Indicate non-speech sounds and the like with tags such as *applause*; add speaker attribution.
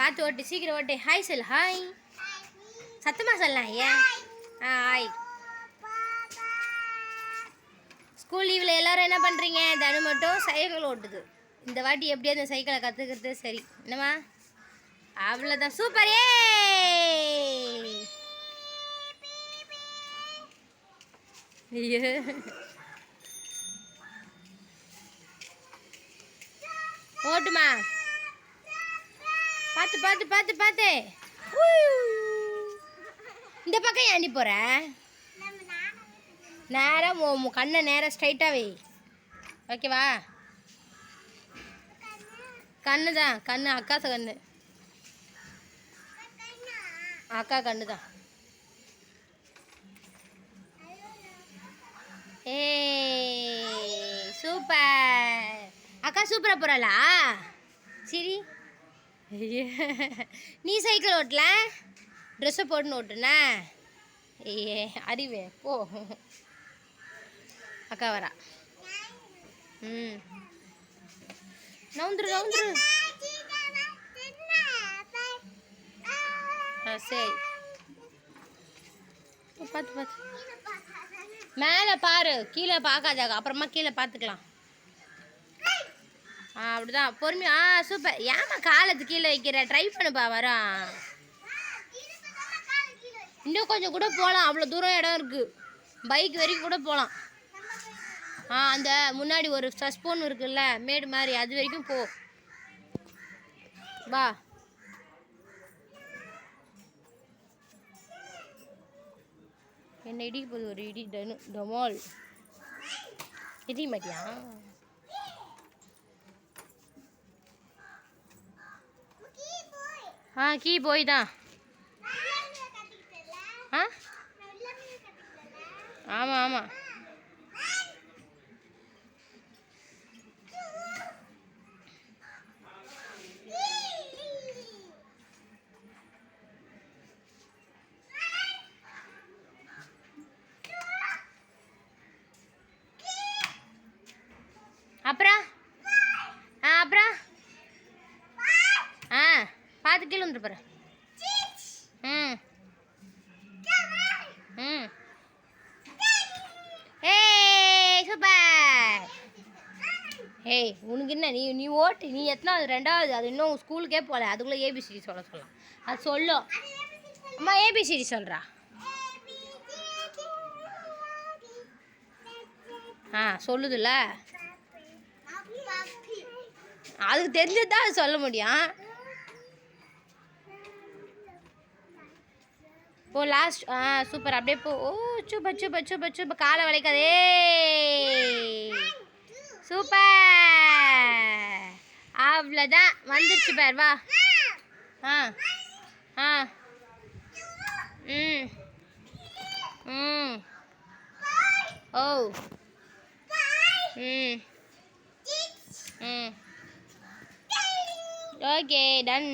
Speaker 1: பார்த்து ஓட்டு சீக்கிரம் ஓட்டு. ஹாய் சொல் ஹாய் சத்தமாக சொல்லலாம் ஏன் ஆ ஹாய் ஸ்கூல் லீவில் எல்லோரும் என்ன பண்ணுறீங்க தனு மட்டும் சைக்கிள் ஓட்டுது. இந்த வாட்டி எப்படியோ அந்த சைக்கிளை கற்றுக்கிறது சரி. என்னம்மா? அவ்வளோதான் சூப்பர் ஏ ஐயோ. ஓட்டுமா? பார்த்து பார்த்து பார்த்து பார்த்து இந்த பக்கம் ஏன் நீ நேராக நேரம் உன் கண்ணை நேரம் ஸ்ட்ரைட்டாக வை. ஓகேவா கண்ணு தான் கண்ணு அக்கா கண்ணு. அக்கா கண்ணு தான். ஏ சூப்பர். அக்கா சூப்பராக போகிறாளா சரி. *laughs* நீ சைக்கிள் ஓட்டல? ட்ரெஸ்ஸை போட்டுன்னு ஓட்டுன? ஏ அறிவே போ. அக்கா வரா. ம். நவுந்துரு நவுந்துரு. ஆ சரி. பார்த்து பார்த்து மேலே பாரு. கீழே பார்க்காத அப்புறமா கீழே பார்த்துக்கலாம் ஆ அப்படிதான். பொறுமையா ஆ சூப்பர் ஏமா காலத்து கீழே வைக்கிற? ட்ரை பண்ணுப்பா வரோம் இன்னும் கொஞ்சம் கூட போகலாம் அவ்வளோ தூரம் இடம் இருக்குது பைக் வரைக்கும் கூட போகலாம் ஆ அந்த முன்னாடி ஒரு சஸ்போன் இருக்குல்ல மேடு மாதிரி. அது வரைக்கும் போ. வா. என்ன இடிக்கு போகுது? ஒரு இடி டனு டமால் இடி மாட்டியா? ஆ கீ போய் தான். ஆ? ஆமாம் ஆமாம் அப்புறம்? ஆ அப்புறம்? ஆ. பார்த்து கீழே வந்துட்டு போகிறேன் ம். ம். ஏய் சூப்பர். ஏய் உனக்கு என்ன நீ நீ ஓட்டு நீ எத்தனாவது ரெண்டாவது அது இன்னும் ஸ்கூலுக்கே போகல. அதுக்குள்ளே ஏபிசிடி சொல்ல சொல்லலாம் அது சொல்லும் அம்மா ஏபிசிடி சொல்கிறா ஆ சொல்லுதுல்ல. அதுக்கு தெரிஞ்சது தான் அது சொல்ல முடியும். போ லாஸ்ட் ஆ சூப்பர் அப்படியே போ. ஓ சூப்பர் சூப்பர் சூப்பர் சூப்பர். காலை வளைக்காதே சூப்பர். அவ்வளோதான். வந்துருச்சு பேர் வா. ஆ ஆ. ம். ம். ஓ. ம். ம். Okay done